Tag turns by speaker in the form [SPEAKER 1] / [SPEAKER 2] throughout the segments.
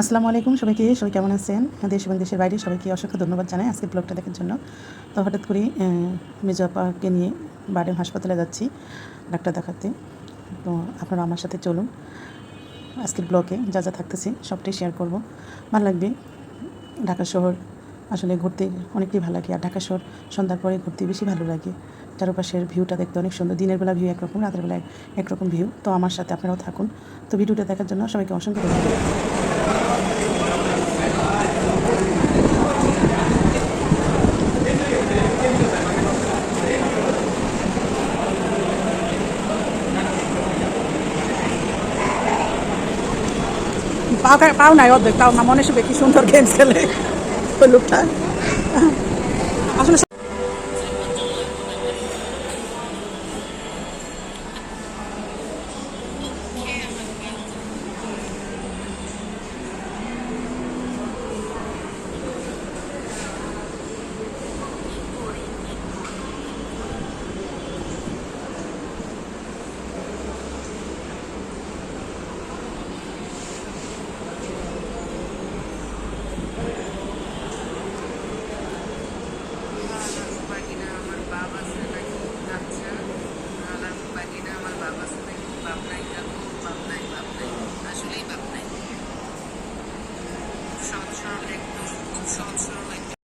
[SPEAKER 1] আসসালামু আলাইকুম সবাইকে, সবাই কেমন আছেন? দেশ এবং দেশের বাইরে সবাইকে অসংখ্য ধন্যবাদ জানাই আজকে ব্লগটা দেখার জন্য। তো হঠাৎ করে মেজো আপাকে নিয়ে বাড়ির হাসপাতালে যাচ্ছি, ডাক্তার দেখাতে। তো আপনারা আমার সাথে চলুন। আজকের ব্লগে যা যা থাকতেছে সবটাই শেয়ার করব। ভালো লাগবে ঢাকা শহর, আসলে ঘুরতে অনেকটাই ভালো লাগে। আর ঢাকা শহর, সন্ধ্যার পরে ঘুরতে বেশি ভালো লাগে। চারপাশের ভিউটা দেখতে অনেক সুন্দর। দিনের বেলা ভিউ একরকম, রাতের বেলা একরকম ভিউ তো আমার সাথে আপনারাও থাকুন। তো ভিডিওটা দেখার জন্য সবাইকে অসংখ্য ধন্যবাদ। পাও নাই অর্ধেক তাও না মনে শুবে কি সুন্দর গেম খেলে। লোকটা আসলে
[SPEAKER 2] বাগিনা আমার বাপ আছে নাকি আচ্ছা আর বাগিনা আমার বাপ আছে নাকি বাপ নাই যাব বাপ নাই বাপ নাই আসলেই বাপ নাই সহজ সরল একটু খুব সহজ সরল একটা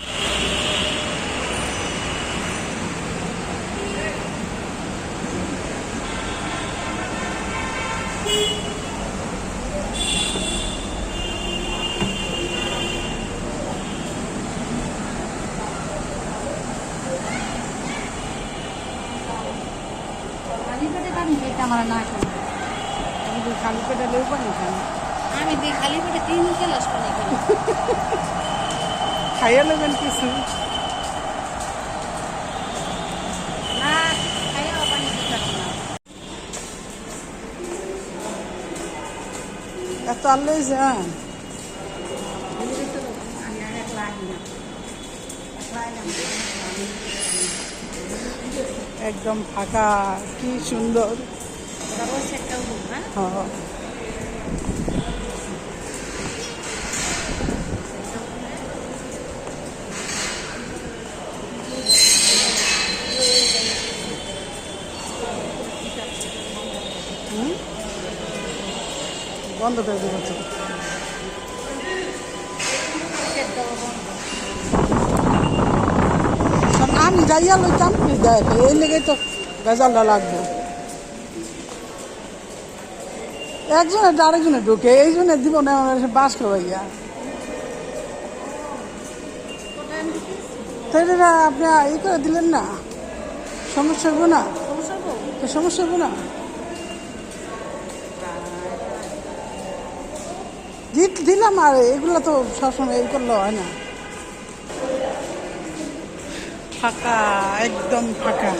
[SPEAKER 3] খালি পেটে পানি খেতে আমার না খাই
[SPEAKER 4] আমি তো খালি পেটে লেউ পানি খাই
[SPEAKER 3] আমি দিই খালি পেটে তিন গ্লাস পানি খাই।
[SPEAKER 4] খাইয়ে নেবেন কিছু। এত হ্যাঁ। একদম ফাঁকা কি সুন্দর। বন্ধ করে দেবো আমি যাইয়া লইতাম এই লেগে তো বেজালটা লাগবে একজনে আরেকজনে ঢুকে এই জন্য দিব না বাস খাওয়াইয়া তাই এটা আপনি ই করে দিলেন না? সমস্যা হব না?
[SPEAKER 3] সমস্যা হব?
[SPEAKER 4] না? দিলাম আর এগুলো তো সবসময় এই করলে হয় না। ফাঁকা একদম ফাঁকা।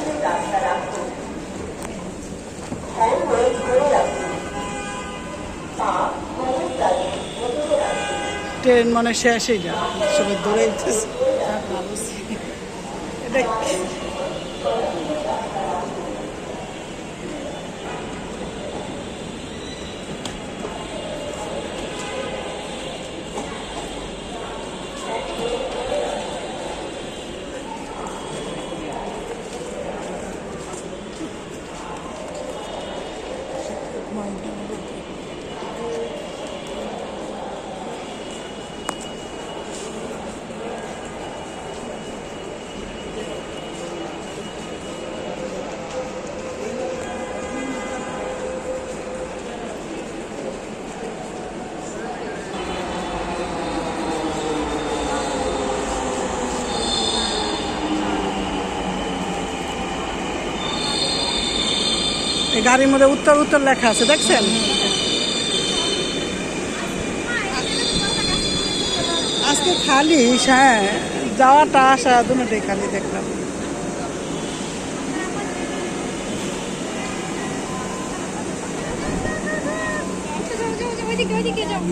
[SPEAKER 4] ট্রেন মানে শেষই যা সবাই দূরে উঠতেছে এটা গাড়ির মধ্যে উত্তর উত্তর লেখা আছে দেখছেন আজকে খালি হ্যাঁ যাওয়াটা আসা দুটোই খালি দেখলাম
[SPEAKER 3] ওইদিকে, ওইদিকে যাও।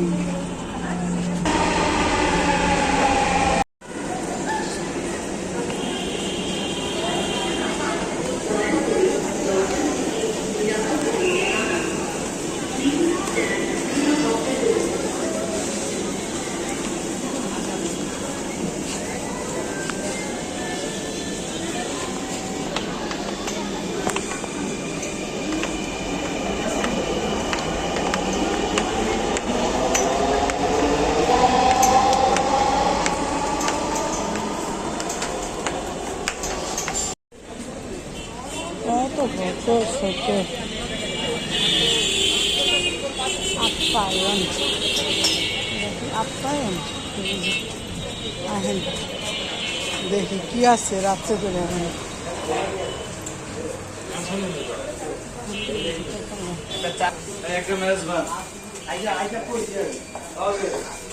[SPEAKER 4] থেকে আপ্যায়ন আপ্যায়ন আহেন দেখি কি আছে রাত্রে করে এখন?
[SPEAKER 5] একটা।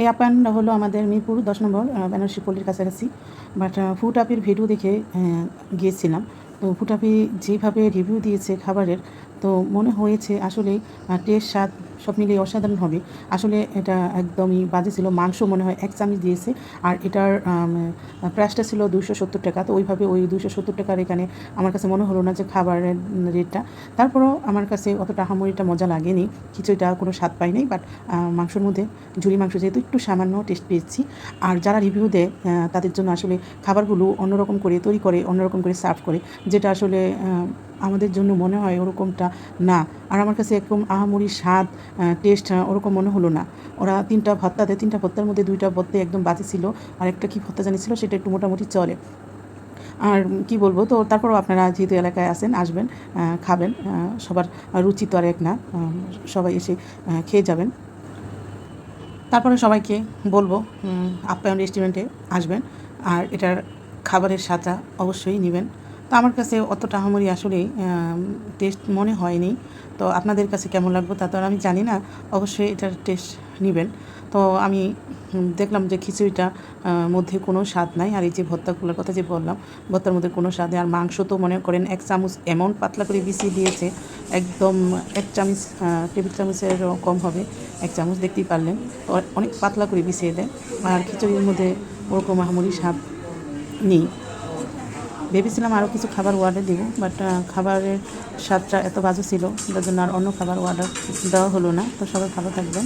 [SPEAKER 1] এই আপ্যায়নটা হলো আমাদের মিরপুর দশ নম্বর বেনারসি পল্লীর কাছাকাছি। বাট ফুড আপের ভিডিও দেখে গিয়েছিলাম। তো ফুড আপি যেভাবে রিভিউ দিয়েছে খাবারের, তো মনে হয়েছে আসলে টেস্ট স্বাদ সব মিলিয়ে অসাধারণ হবে। আসলে এটা একদমই বাজে ছিল। মাংস মনে হয় এক চামচ দিয়েছে। আর এটার প্রাইসটা ছিল দুশো সত্তর টাকা। তো ওইভাবে ওই দুশো সত্তর টাকার এখানে আমার কাছে মনে হলো না যে খাবারের রেটটা তারপরও আমার কাছে অতটা হামুড়িটা মজা লাগেনি। কিছুটা কোনো স্বাদ পাইনি বাট মাংসের মধ্যে ঝুরি মাংস যেহেতু একটু সামান্য টেস্ট পেয়েছি। আর যারা রিভিউ দেয় তাদের জন্য আসলে খাবারগুলো অন্যরকম করে তৈরি করে, অন্যরকম করে সার্ভ করে। যেটা আসলে আমাদের জন্য মনে হয় ওরকমটা না। আর আমার কাছে এরকম আহামরি স্বাদ টেস্ট ওরকম মনে হলো না। ওরা তিনটা ভত্তাতে, তিনটা ভত্তার মধ্যে দুইটা ভত্তে একদম বাজে ছিল, আর একটা কী ভত্তা জানিছিল সেটা একটু মোটামুটি চলে। আর কি বলব, তো তারপরও আপনারা যেহেতু এলাকায় আসেন আসবেন খাবেন সবার রুচি তো আর এক না সবাই এসে খেয়ে যাবেন। তারপরে সবাইকে বলব আপ্যায়ন রেস্টুরেন্টে আসবেন, আর এটার খাবারের স্বাদটা অবশ্যই নেবেন। তো আমার কাছে অতটা আহামরি আসলে টেস্ট মনে হয়নি। তো আপনাদের কাছে কেমন লাগবে তা তো আমি জানি না। অবশ্যই এটার টেস্ট নেবেন। তো আমি দেখলাম যে খিচুড়িটা মধ্যে কোনো স্বাদ নাই। আর এই যে ভর্তাগুলোর কথা যে বললাম, ভর্তার মধ্যে কোনো স্বাদ নেই আর মাংস তো মনে করেন এক চামচ এমন পাতলা করে বিছিয়ে দিয়েছে, একদম এক চামচ টেবিল চামচেরও কম হবে, এক চামচ দেখতেই পারলেন। অনেক পাতলা করে বিছিয়ে দেয় আর খিচুড়ির মধ্যে ওরকম আহামরি স্বাদ নেই। ভেবেছিলাম আরও কিছু খাবার অর্ডার দিব বাট খাবারের স্বাদটা এত বাজে ছিল, যার জন্য আর অন্য খাবার অর্ডার দেওয়া হলো না। তো সবাই ভালো থাকবেন।